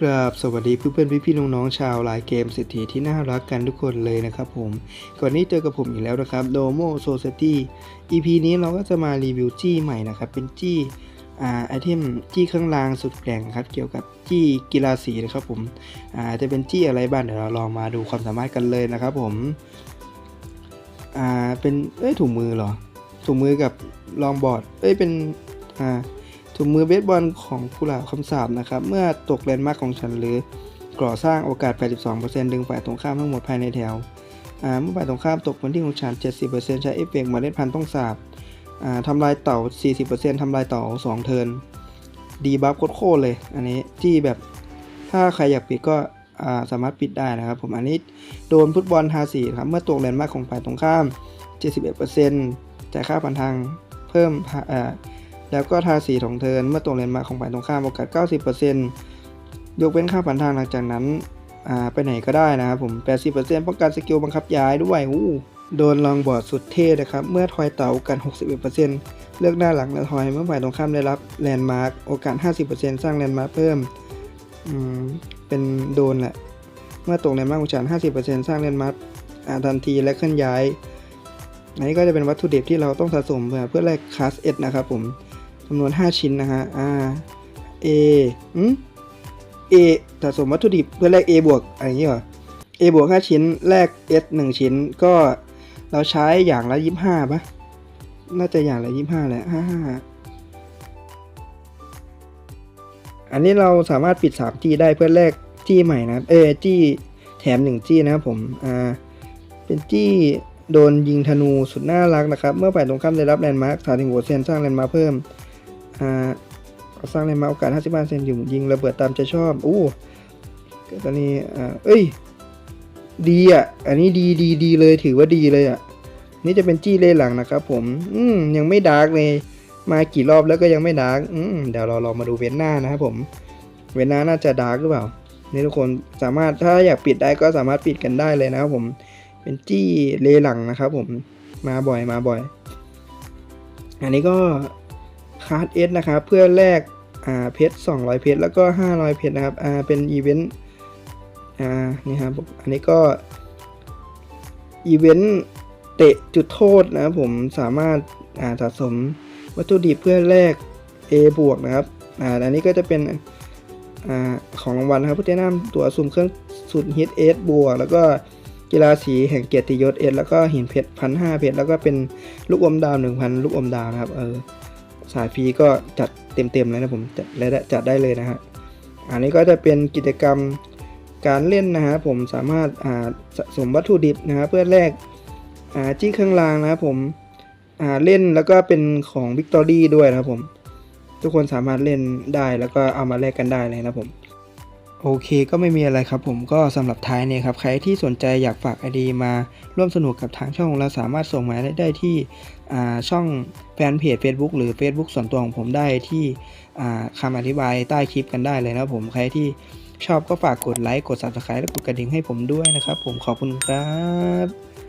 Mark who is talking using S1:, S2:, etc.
S1: กราบสวัสดีเพื่อนๆพี่ๆน้องๆชาวลายเกมเศรษฐีที่น่ารักกันทุกคนเลยนะครับผมก่อนนี้เจอกับผมอีกแล้วนะครับ Domo Society EP นี้เราก็จะมารีวิวจี้ใหม่นะครับ เป็นจี้อ่าไอเทมจี้เครื่องรางสุดแกร่งครับ เกี่ยวกับจี้กีฬาสีนะครับผมอ่าจะเป็นจี้อะไรบ้างเดี๋ยวเราลองมาดูความสามารถกันเลยนะครับผมอ่าเป็นเอ้ยถุงมือเหรอถุงมือกับลองบอร์ดเอ้ยเป็นอ่า ถุงมือเบสบอลของกุหลาบคำสาบนะครับ เมื่อตกแลนด์มาร์กของฉันหรือก่อสร้างโอกาส 82%ดึงฝ่ายตรงข้ามทั้งหมดภายในแถว เมื่อฝ่ายตรงข้ามตกบนที่ของฉัน 70%ใช้เอฟเฟกต์เมล็ดพันธุ์ต้องสาบทำลายเต่า 40%ทำลายเต่า 2 เทิร์น ดีบัฟโคตรเลย อันนี้ที่แบบถ้าใครอยากปิดก็สามารถปิดได้นะครับ ผมอันนี้โดนฟุตบอลทาสีครับ เมื่อตกแลนด์มาร์กของฝ่ายตรงข้าม 71%จ่ายค่าผ่านทางเพิ่มอ่า แล้วก็ทาสีของเทินเมื่อตรงเลนมาของฝ่ายตรงข้ามโอกาส 90%ยกเว้นค่าผ่านทางหลังจากนั้นไปไหนก็ได้นะครับผม 80%ป้องกันสกิลบังคับย้ายด้วยอู้โดนลองบอร์ดสุดเท่นะครับ เมื่อทอยเต่าโอกาส61%เลือกหน้าหลังและทอยเมื่อฝ่ายตรงข้ามได้รับแลนด์มาร์กโอกาส 50%สร้างแลนด์มาร์กเพิ่มอืมเป็นโดนแหละ เมื่อตกแลนด์มาร์กของฉัน50%สร้างแลนด์มาร์กทันทีและเคลื่อนย้ายอันนี้ก็จะเป็นวัตถุดิบที่เราต้องสะสมเพื่อเพื่อแลกคลาสเอ็ดนะครับผม จำนวน 5 ชิ้นนะฮะ อ่า A อืม A สะสมวัตถุดิบเพื่อแลก A บวกอะไรอย่างเงี้ยเหรอ A บวก 5 ชิ้น แลก S 1 ชิ้น ก็เราใช้อย่างละ25ปะน่าจะอย่างละ25แหละ55 อันนี้เราสามารถปิด3จี้ได้เพื่อแลกจี้ใหม่นะ เอจี้แถม1จี้นะครับผม อ่า เป็นจี้โดนยิงธนูสุดน่ารักนะครับ เมื่อฝ่ายตรงข้ามได้รับแลนด์มาร์คถาถึงหัวเซนสร้างแลนด์มาร์คเพิ่ม อ่าสร้างแลนด์มาโอกาส 55เซนอยู่ยิงระเบิดตามใจชอบ อู้ตอนนี้อ่าเอ้ย ดีอะ อันนี้ดีดีดีเลยถือว่าดีเลยอะ นี่จะเป็นจี้เล่หลังนะครับผม อืมยังไม่ดาร์กเลย มากี่รอบแล้วก็ยังไม่ดาร์กอืมเดี๋ยวเราลองมาดูเวนหน้านะครับผม เวนหน้าน่าจะดาร์กหรือเปล่า นี่ทุกคนสามารถถ้าอยากปิดได้ก็สามารถปิดกันได้เลยนะครับผม เป็นจี้เลหลังนะครับผม มาบ่อยมาบ่อย อันนี้ก็ คาร์ดเอสนะครับเพื่อแลกอ่าเพชร200 เพชรแล้วก็ 500 เพชรนะครับอ่าเป็นอีเวนต์อ่านี่ครับอันนี้ก็อีเวนต์เตะจุดโทษนะครับผมสามารถอ่าสะสมวัตถุดิบเพื่อแลก A บวกนะครับอ่าอันนี้ก็จะเป็นอ่าของรางวัลนะครับพุทธนามตัวสุ่มเครื่องสุดฮิตเอสบวกแล้วก็กีฬาสีแห่งเกียรติยศเอ็ดแล้วก็หินเพชรพันห้าเพชรแล้วก็เป็นลูกอมดาวหนึ่งพันลูกอมดาวนะครับเออ สายฟรีก็จัดเต็มๆเลยนะผมจัดและจัดได้เลยนะฮะอันนี้ก็จะเป็นกิจกรรมการเล่นนะฮะผมสามารถาสะสมวัตถุดิบนะฮะเพื่อแลกจี้เครื่องรางนะครับผมเล่นแล้วก็เป็นของวิกตอรี่ด้วยนะครับผม ทุกคนสามารถเล่นได้แล้วก็เอามาแลกกันได้เลยนะครับผม โอเคก็ไม่มีอะไรครับผมก็สำหรับท้ายเนี่ยครับใครที่สนใจอยากฝากไอดีมาร่วมสนุกกับทางช่องเราสามารถส่งมาได้ได้ที่ช่องแฟนเพจ Facebook หรือ Facebook ส่วนตัวของผมได้ที่คำคำอธิบายใต้คลิปกันได้เลยนะครับผมใครที่ชอบก็ฝากกดไลค์กด Subscribe และกดกระดิ่งให้ผมด้วยนะครับผมขอบคุณครับ